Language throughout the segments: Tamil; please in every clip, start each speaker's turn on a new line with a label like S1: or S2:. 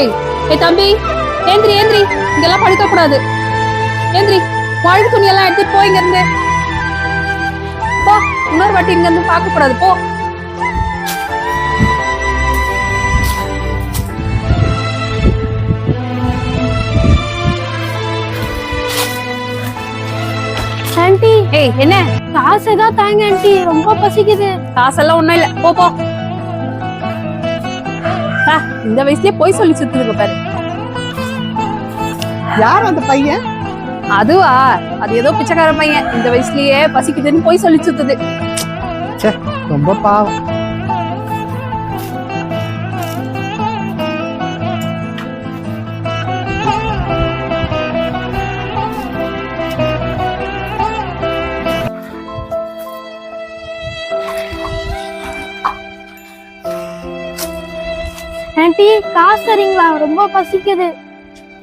S1: ஏய் ஏய் தம்பி ஏந்திரி ஏந்திரி இங்கெல்லாம் படுக்க கூடாது. ஏந்திரி வாழ்வு துணி எல்லாம் எடுத்துட்டு போ இங்க இருந்து போ இன்னொரு வாட்டி இங்க இருந்து பார்க்க கூடாது போ.
S2: ஆண்டி
S1: ஏய் என்ன?
S2: காசு ஏதாவது தாங்க ஆண்டி. ரொம்ப பசிக்குது.
S1: காசெல்லாம் ஒண்ணும் இல்ல. போ போ. ஆ, இந்த வயசுலயே போய் சொல்லி சுத்துதுங்க பாரு.
S3: யார் அந்த பையன்?
S1: அதுவா அது ஏதோ பிச்சைக்கார பையன். இந்த வயசுலயே பசிக்குதுன்னு போய் சொல்லி சுத்துது.
S3: ரொம்ப பாவம்.
S2: ஆண்டி காசு தரீங்களா? ரொம்ப பசிக்குது.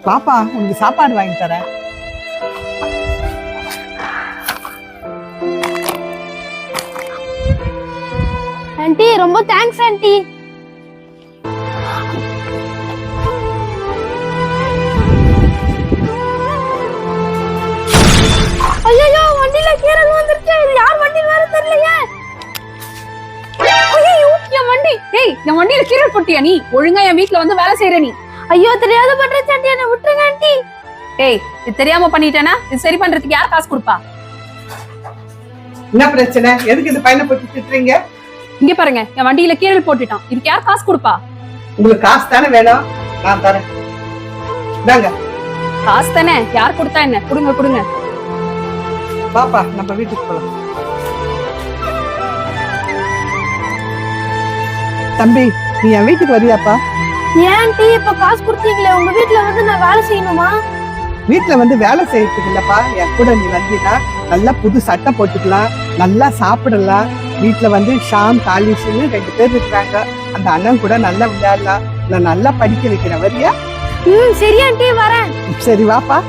S3: பாப்பா உனக்கு சாப்பாடு வாங்கி தரேன்.
S2: ஆண்டி ரொம்ப தேங்க்ஸ் ஆண்டி.
S1: போட்டியா நீ? ஒழுங்கா என் வீட்ல வந்து வேலை செய்யற நீ.
S2: ஐயோ தெரியாத பண்றேன் ஆண்டி என்ன விட்டுருங்க ஆண்டி.
S1: ஏய் இது தெரியாம பண்ணிட்டேனா இது சரி பண்றதுக்கு யார் காசு கொடுப்பா?
S3: என்ன பிரச்சனை? எதுக்கு இந்த பையனை பத்தி திட்டுறீங்க?
S1: இங்க பாருங்க என் வண்டியில கீரல் போட்டுட்டான். இதுக்கு யார் காசு கொடுப்பா?
S3: உங்களுக்கு காசு தானே வேணும்? நான் தரேன். இந்தாங்க.
S1: காசு தானே? யார் கொடுத்தா என்ன? கொடுங்க கொடுங்க.
S3: பாப்பா நம்ம வீட்டுக்கு போலாம். தம்பி நீ என் வீட்டுக்கு வரியாப்பா?
S2: ஏன் ஆண்டி இப்ப காசு கொடுத்தீங்களே? உங்க வீட்ல வந்து நான் வேலை செய்யணுமா?
S3: வீட்டுல வந்து வேலை செய்யறதுக்கு இல்லப்பா. என் கூட நீ வந்தீங்கன்னா நல்லா புது சட்டை போட்டுக்கலாம் நல்லா சாப்பிடலாம். வீட்டுல வந்து ஷாம் காலிஷ்னு ரெண்டு பேர் இருக்கிறாங்க. அந்த அண்ணன் கூட நல்லா விளையாடலாம். நான் நல்லா படிக்க வைக்கிறேன். வரியா?
S2: ம் சரி ஆண்டி வரேன்.
S3: சரி வாப்பா.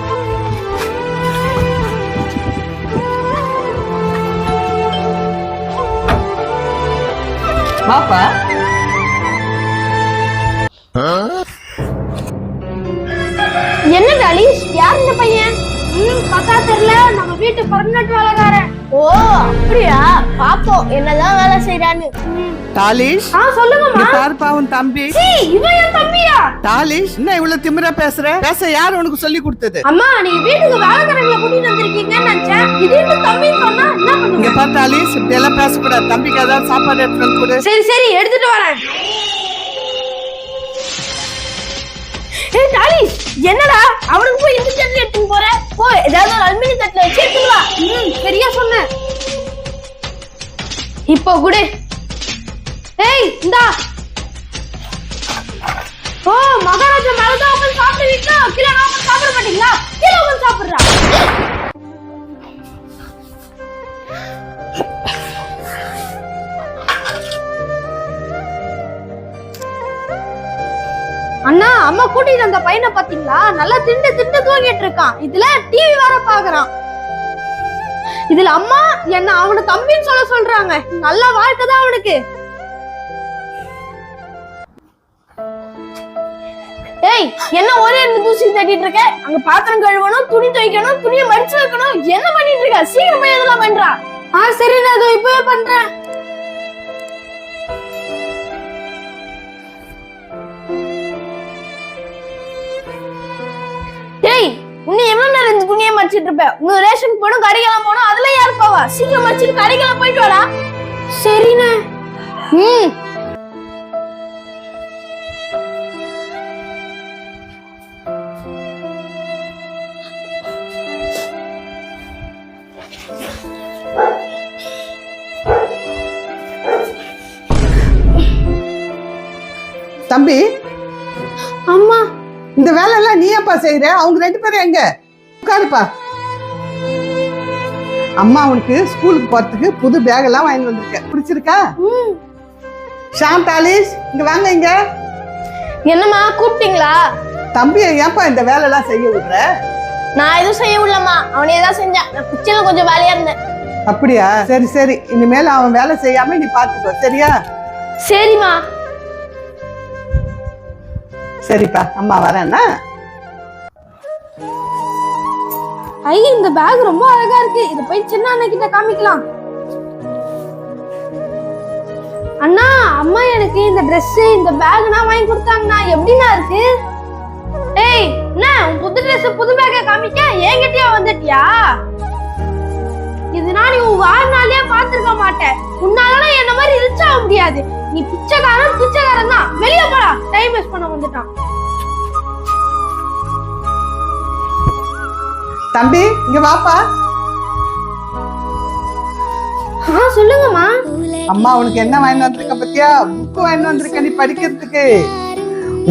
S3: வாப்பா.
S2: இந்த பையன்? ம் பார்த்தா தெரியல நம்ம வீட்டு பர்மனன்ட் வேலைக்காரன். ஓ அப்படியா? பாப்போம் என்னதான் வேலை செய்யறான்னு
S3: தாலிஷ்?
S2: ஆ சொல்லுங்கம்மா.
S3: பாருப்பா உன் தம்பி.
S2: சீ, இவன் என் தம்பியா?
S3: தாலிஷ் என்ன இவ்வளவு திமிரா பேசுற? பேச யார் உனக்கு சொல்லி கொடுத்தது?
S2: அம்மா நீங்க வீட்டுக்கு வேலைக்காரங்களை கூட்டிட்டு வந்திருக்கீங்கன்னு நினைச்சேன். திடீர்னு தம்பின்னு சொன்னா என்ன
S3: இங்க
S2: பண்ணுங்க
S3: பாரு தாலிஷ் இப்படி எல்லாம் பேசக்கூடாது. தம்பிக்கு ஏதாவது சாப்பாடு எடுத்துட்டு வந்து கொடு.
S2: சரி சரி எடுத்துட்டு வரேன். போ ஏதாவது ஒரு அலுமினி தட்டுல வச்சு எடுத்துட்டு வா ம் சரியா சொன்ன இப்போ குடு. ஏய் இந்தா. ஓ மகாராஜா மேலதான் உட்காந்து சாப்பிடுவீங்களா கீழே உட்காந்து சாப்பிட மாட்டீங்களா? கீழே உட்காந்து சாப்பிடுறா. அண்ணா அம்மா கூட்டிட்டு அந்த பையனை பாத்தீங்களா? நல்லா திண்டு திண்டு தூங்கிட்டு இருக்கான். இதுல டிவி வேற பாக்குறான். இதுல அம்மா என்ன அவன தம்பின்னு சொல்ல சொல்றாங்க. நல்ல வாழ்க்கை தான் அவனுக்கு. ஏய் என்ன ஒரே இருந்து தூசி தட்டிட்டு இருக்க? அங்க பாத்திரம் கழுவணும் துணி துவைக்கணும் துணியை மடிச்சு வைக்கணும். என்ன பண்ணிட்டு இருக்க? சீக்கிரம் போய் இதெல்லாம் பண்றா. ஆ சரி நான் இதோ இப்பவே பண்றேன். இந்த துணியை மடிச்சிட்டு இருப்ப இன்னும் ரேஷன் போடும் கடைக்கெல்லாம் போடும் அதுல யார் போவா? சீக்கிரம் மடிச்சிட்டு கடைக்கெல்லாம் போயிட்டு வாடா. சரிண்ணே. ம்.
S3: தம்பி
S2: அம்மா.
S3: இந்த வேலை எல்லாம் நீ ஏப்பா செய்யற அவங்க ரெண்டு பேரும் எங்க? உட்காருப்பா. அம்மா உனக்கு ஸ்கூலுக்கு போறதுக்கு புது பேக் எல்லாம் வாங்கி வந்திருக்க பிடிச்சிருக்கா?
S2: ம்.
S3: ஷாம் தாலிஷ் இங்க வாங்க இங்க.
S2: என்னம்மா கூப்பிட்டீங்களா?
S3: தம்பியை ஏன்பா இந்த வேலை எல்லாம் செய்ய விடுற?
S2: நான் எதுவும் செய்ய விடலம்மா. அவனே தான் செஞ்சான். நான் கிச்சன்ல கொஞ்சம் வேலையா இருந்தேன்.
S3: அப்படியா? சரி சரி. இனிமேல் அவன் வேலை செய்யாம நீ பாத்துக்கோ சரியா?
S2: சரிம்மா.
S3: சரிப்பா அம்மா வரேன்னா?
S2: ஐ இந்த பேக் ரொம்ப அழகா இருக்கு. இத போய் சின்ன அண்ணா கிட்ட காமிக்கலாம். அண்ணா அம்மா எனக்கு இந்த Dress இந்த பேக்னா வாங்கி கொடுத்தாங்கண்ணா. எப்படிண்ணா இருக்கு? ஏய் என்ன புது Dress புது பேக்க காமிக்க? என்கிட்டயா வந்துட்டியா? இதுனா நீ உன் வாழ்நாளே பார்த்திருக்க மாட்டேன். உன்னால என்ன மாதிரி ரிச் ஆக முடியாது. நீ பிச்சைக்காரன் பிச்சைக்காரன் தான். வெளியே போடா. டைம் வேஸ்ட் பண்ண வந்துட்டான்.
S3: தம்பி இங்க வாப்பா.
S2: ஆ சொல்லுங்கம்மா.
S3: அம்மா உனக்கு என்ன வாங்கி வந்திருக்க பத்தியா? புக்கு வாங்கி வந்திருக்க நீ படிக்கிறதுக்கு.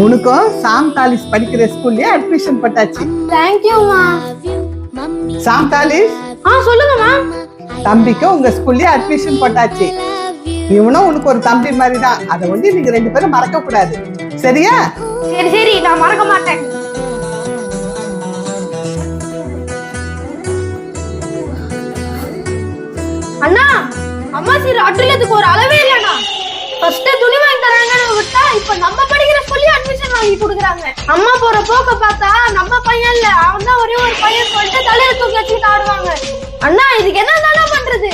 S3: உனக்கும் சாம் தாலிஸ் படிக்கிற ஸ்கூல்லயே அட்மிஷன் போட்டாச்சு.
S2: தேங்க்யூம்மா
S3: சாம் தாலிஸ்
S2: ஆ சொல்லுங்கம்மா.
S3: தம்பிக்கும் உங்க ஸ்கூல்லயே அட்மிஷன் போட்டாச்சு. இவனும் உனக்கு ஒரு தம்பி மாதிரி தான் அதை வந்து நீங்க ரெண்டு பேரும் மறக்க கூடாது சரியா?
S2: சரி சரி நான் மறக்க மாட்டேன். கட்டுறதுக்கு ஒரு அளவே இல்லைண்ணா. ஃபர்ஸ்ட் துணி வாங்கி தராங்கன்னு விட்டா இப்ப நம்ம படிக்கிற சொல்லி அட்மிஷன் வாங்கி கொடுக்குறாங்க. அம்மா போற போக்க பார்த்தா நம்ம பையன் இல்ல. அவன் தான் ஒரே ஒரு பையன் சொல்லிட்டு தலையில தூக்கி வச்சுட்டு ஆடுவாங்க. அண்ணா இதுக்கு என்ன தானே பண்றது?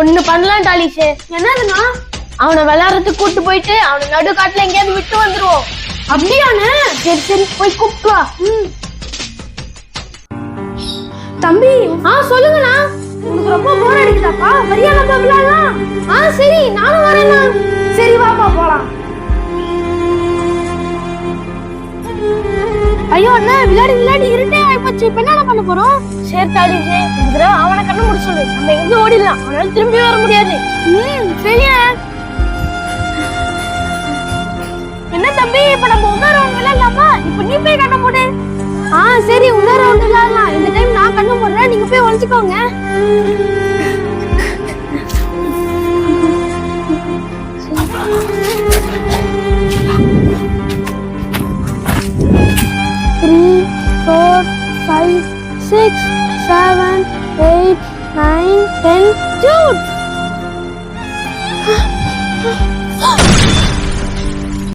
S2: ஒண்ணு பண்ணலாம் டாலிஷே. என்னதுண்ணா? அவனை விளையாடுறதுக்கு கூட்டு போயிட்டு அவனை நடு காட்டுல எங்கேயாவது விட்டு வந்துருவோம். அப்படியான சரி சரி போய் கூப்பிட்டு வா. தம்பி ஆ சொல்லுங்கண்ணா. உனக்கு ரொம்ப போர் அடிக்குதாப்பா? வரியா நம்ம விளையாடலாம் ஆ சரி நானும் வரேண்ணா சரி வாப்பா போலாம். ஐயோ அண்ணா விளையாடி விளையாடி இருட்டே ஆயிப்போச்சு. இப்ப என்ன பண்ண போறோம்? சரி தாலி சரி. அவனை கண்ணு முடிச்சு சொல்லு. நம்ம எங்க ஓடிடலாம். அவனால திரும்பி வர முடியாது. ம் சரியா என்ன தம்பி இப்ப நம்ம இன்னொரு ரவுண்ட் விளையாடலாமா நீங்க போய் ஒளிச்சுக்கோங்க three four five six seven eight nine ten Jude